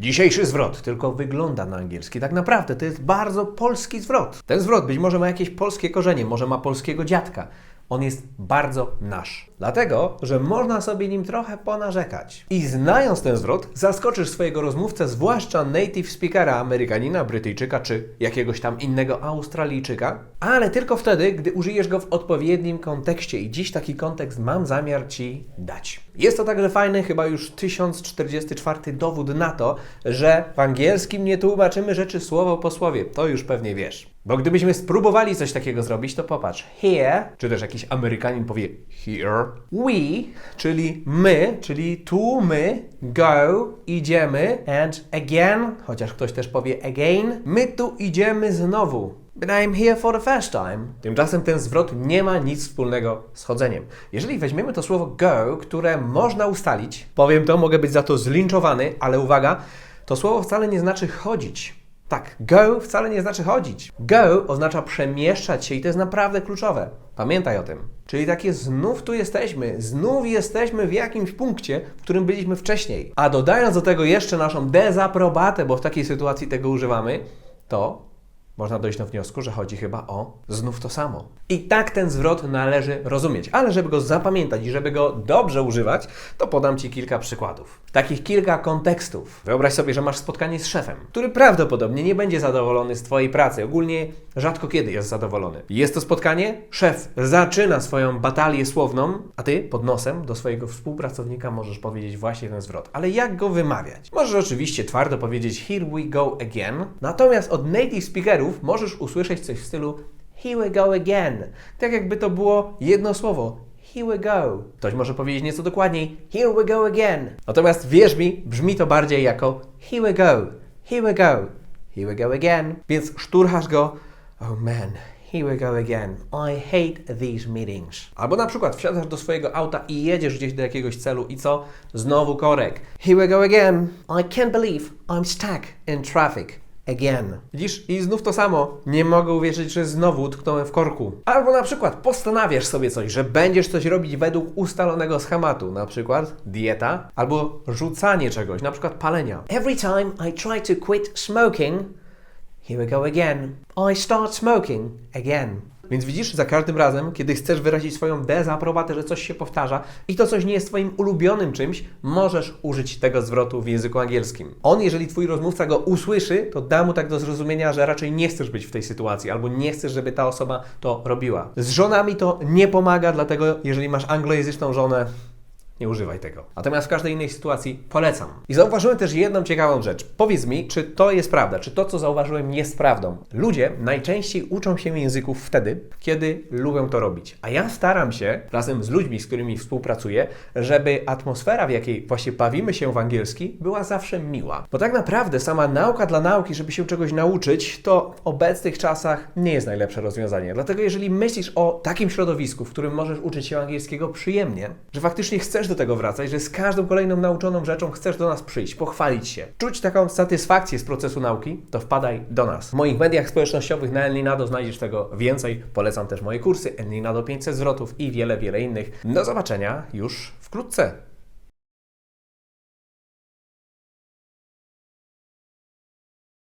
Dzisiejszy zwrot tylko wygląda na angielski. Tak naprawdę to jest bardzo polski zwrot. Ten zwrot być może ma jakieś polskie korzenie, może ma polskiego dziadka. On jest bardzo nasz. Dlatego, że można sobie nim trochę ponarzekać. I znając ten zwrot, zaskoczysz swojego rozmówcę, zwłaszcza native speakera, Amerykanina, Brytyjczyka czy jakiegoś tam innego Australijczyka, ale tylko wtedy, gdy użyjesz go w odpowiednim kontekście. I dziś taki kontekst mam zamiar Ci dać. Jest to także fajny, chyba już 1044 dowód na to, że w angielskim nie tłumaczymy rzeczy słowo po słowie. To już pewnie wiesz. Bo gdybyśmy spróbowali coś takiego zrobić, to popatrz. Here, czy też jakiś Amerykanin powie here. We, czyli my, czyli tu my, go, idziemy, and again, chociaż ktoś też powie again, my tu idziemy znowu. But I'm here for the first time. Tymczasem ten zwrot nie ma nic wspólnego z chodzeniem. Jeżeli weźmiemy to słowo go, które można ustalić, powiem to, mogę być za to zlinczowany, ale uwaga, to słowo wcale nie znaczy chodzić. Tak, go wcale nie znaczy chodzić. Go oznacza przemieszczać się i to jest naprawdę kluczowe. Pamiętaj o tym. Czyli takie znów tu jesteśmy, znów jesteśmy w jakimś punkcie, w którym byliśmy wcześniej. A dodając do tego jeszcze naszą dezaprobatę, bo w takiej sytuacji tego używamy, to można dojść do wniosku, że chodzi chyba o znów to samo. I tak ten zwrot należy rozumieć, ale żeby go zapamiętać i żeby go dobrze używać, to podam Ci kilka przykładów. Takich kilka kontekstów. Wyobraź sobie, że masz spotkanie z szefem, który prawdopodobnie nie będzie zadowolony z Twojej pracy. Ogólnie rzadko kiedy jest zadowolony. Jest to spotkanie, szef zaczyna swoją batalię słowną, a Ty pod nosem do swojego współpracownika możesz powiedzieć właśnie ten zwrot. Ale jak go wymawiać? Możesz oczywiście twardo powiedzieć here we go again, natomiast od native speakerów możesz usłyszeć coś w stylu here we go again. Tak jakby to było jedno słowo. Here we go. Ktoś może powiedzieć nieco dokładniej here we go again. Natomiast wierz mi, brzmi to bardziej jako here we go, here we go, here we go again. Więc szturchasz go oh man, Here we go again. I hate these meetings. Albo na przykład wsiadasz do swojego auta i jedziesz gdzieś do jakiegoś celu i co? Znowu korek. Here we go again. I can't believe I'm stuck in traffic. Again. Widzisz? I znów to samo. Nie mogę uwierzyć, że znowu utknąłem w korku. Albo na przykład postanawiasz sobie coś, że będziesz coś robić według ustalonego schematu, na przykład dieta, albo rzucanie czegoś, na przykład palenia. Every time I try to quit smoking, Here we go again. I start smoking again. Więc widzisz, za każdym razem, kiedy chcesz wyrazić swoją dezaprobatę, że coś się powtarza i to coś nie jest Twoim ulubionym czymś, możesz użyć tego zwrotu w języku angielskim. On, jeżeli Twój rozmówca go usłyszy, to da mu tak do zrozumienia, że raczej nie chcesz być w tej sytuacji albo nie chcesz, żeby ta osoba to robiła. Z żonami to nie pomaga, dlatego jeżeli masz anglojęzyczną żonę, nie używaj tego. Natomiast w każdej innej sytuacji polecam. I zauważyłem też jedną ciekawą rzecz. Powiedz mi, czy to jest prawda, czy to, co zauważyłem, jest prawdą. Ludzie najczęściej uczą się języków wtedy, kiedy lubią to robić. A ja staram się, razem z ludźmi, z którymi współpracuję, żeby atmosfera, w jakiej właśnie bawimy się w angielski, była zawsze miła. Bo tak naprawdę sama nauka dla nauki, żeby się czegoś nauczyć, to w obecnych czasach nie jest najlepsze rozwiązanie. Dlatego jeżeli myślisz o takim środowisku, w którym możesz uczyć się angielskiego przyjemnie, że faktycznie chcesz do tego wracać, że z każdą kolejną nauczoną rzeczą chcesz do nas przyjść, pochwalić się, czuć taką satysfakcję z procesu nauki, to wpadaj do nas. W moich mediach społecznościowych na Elninado znajdziesz tego więcej. Polecam też moje kursy Elninado 500 zwrotów i wiele, wiele innych. Do zobaczenia już wkrótce.